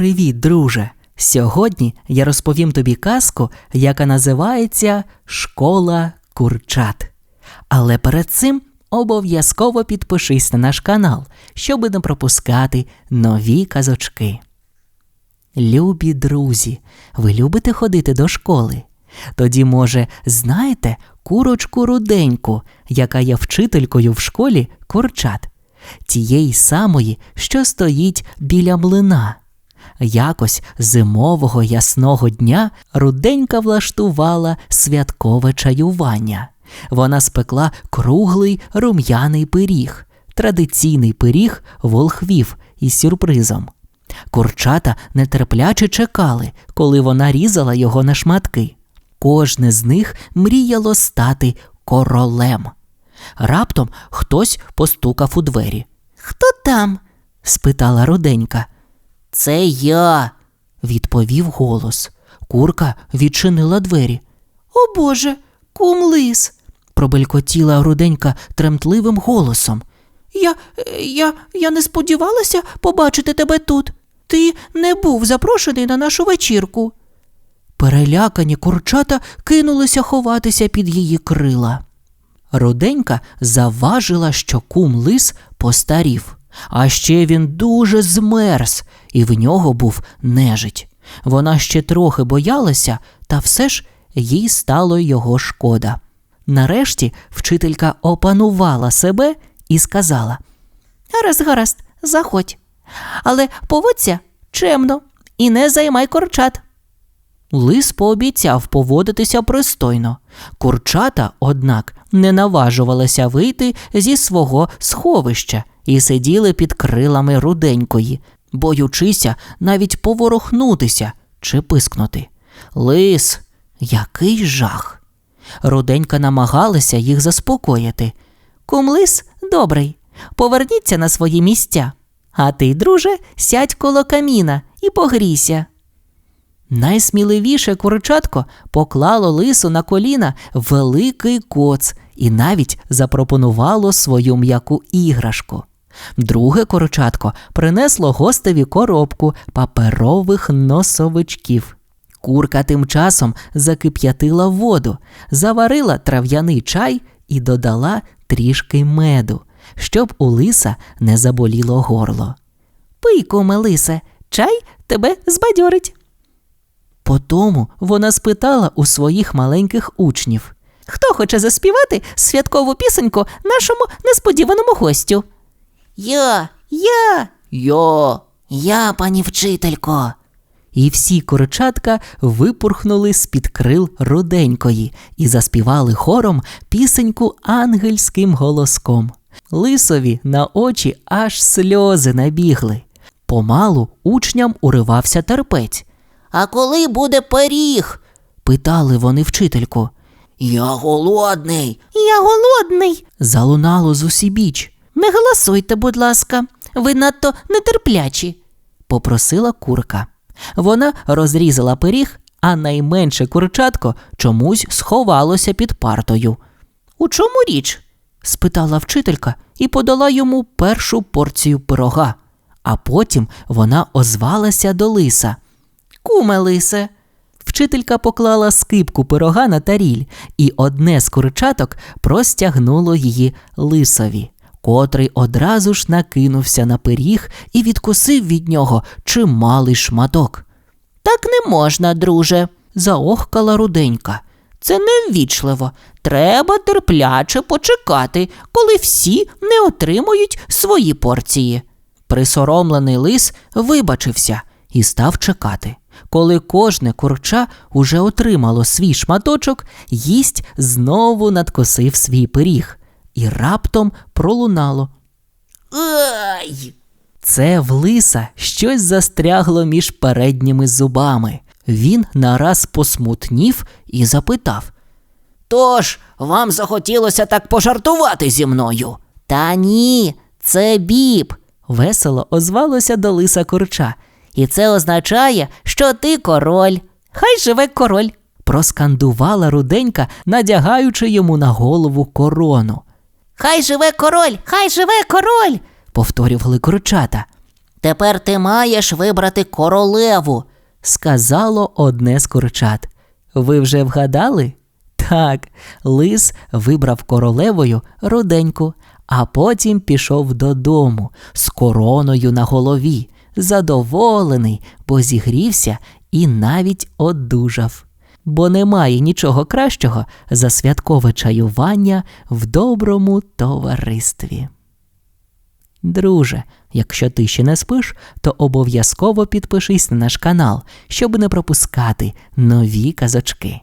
Привіт, друже! Сьогодні я розповім тобі казку, яка називається Школа курчат. Але перед цим обов'язково підпишись на наш канал, щоб не пропускати нові казочки. Любі друзі, ви любите ходити до школи? Тоді, може, знаєте курочку руденьку, яка є вчителькою в школі курчат, тієї самої, що стоїть біля млина. Якось зимового ясного дня руденька влаштувала святкове чаювання. Вона спекла круглий рум'яний пиріг, традиційний пиріг волхвів із сюрпризом. Курчата нетерпляче чекали, коли вона різала його на шматки. Кожне з них мріяло стати королем. Раптом хтось постукав у двері. Хто там? спитала руденька. Це я. Відповів голос. Курка відчинила двері. О Боже, кум лис. Пробелькотіла руденька тремтливим голосом. Я, я, я не сподівалася побачити тебе тут. Ти не був запрошений на нашу вечірку. Перелякані курчата кинулися ховатися під її крила. Руденька заважила, що кум лис постарів, а ще він дуже змерз, і в нього був нежить. Вона ще трохи боялася, та все ж їй стало його шкода. Нарешті вчителька опанувала себе і сказала Гаразд, гаразд, заходь. Але поводься чемно і не займай корчат. Лис пообіцяв поводитися пристойно. Курчата, однак, не наважувалися вийти зі свого сховища і сиділи під крилами руденької, боючися навіть поворухнутися чи пискнути. Лис, який жах! Руденька намагалася їх заспокоїти. Кум лис добрий. Поверніться на свої місця. А ти, друже, сядь коло каміна і погрійся. Найсміливіше курчатко поклало лису на коліна великий коц і навіть запропонувало свою м'яку іграшку. Друге курчатко принесло гостеві коробку паперових носовичків. Курка тим часом закип'ятила воду, заварила трав'яний чай і додала трішки меду, щоб у лиса не заболіло горло. Пий, куме лисе, чай тебе збадьорить. Потому вона спитала у своїх маленьких учнів. Хто хоче заспівати святкову пісеньку нашому несподіваному гостю? Я, я, Йо! я, пані вчителько. І всі курчатка випурхнули з-під крил руденької і заспівали хором пісеньку ангельським голоском. Лисові на очі аж сльози набігли. Помалу учням уривався терпець. А коли буде пиріг? Питали вони вчительку. Я голодний. Я голодний. Залунало зусібіч. Не голосуйте, будь ласка, ви надто нетерплячі. попросила курка. Вона розрізала пиріг, а найменше курчатко чомусь сховалося під партою. У чому річ? спитала вчителька і подала йому першу порцію пирога, а потім вона озвалася до лиса. Куме лисе. Вчителька поклала скипку пирога на таріль, і одне з курчаток простягнуло її лисові, котрий одразу ж накинувся на пиріг і відкусив від нього чималий шматок. Так не можна, друже. Заохкала руденька. Це неввічливо. Треба терпляче почекати, коли всі не отримують свої порції. Присоромлений лис вибачився і став чекати. Коли кожне курча уже отримало свій шматочок, їсть знову надкосив свій пиріг, і раптом пролунало. Ай! Це в лиса щось застрягло між передніми зубами. Він нараз посмутнів і запитав. Тож, вам захотілося так пожартувати зі мною? Та ні, це біб. Весело озвалося до лиса курча. І це означає, що ти король. Хай живе король. Проскандувала руденька, надягаючи йому на голову корону. Хай живе король, хай живе король. повторювали курчата. Тепер ти маєш вибрати королеву. сказало одне з курчат. Ви вже вгадали? Так, лис вибрав королевою руденьку, а потім пішов додому з короною на голові, задоволений, бо зігрівся і навіть одужав. Бо немає нічого кращого за святкове чаювання в доброму товаристві. Друже, якщо ти ще не спиш, то обов'язково підпишись на наш канал, щоб не пропускати нові казочки.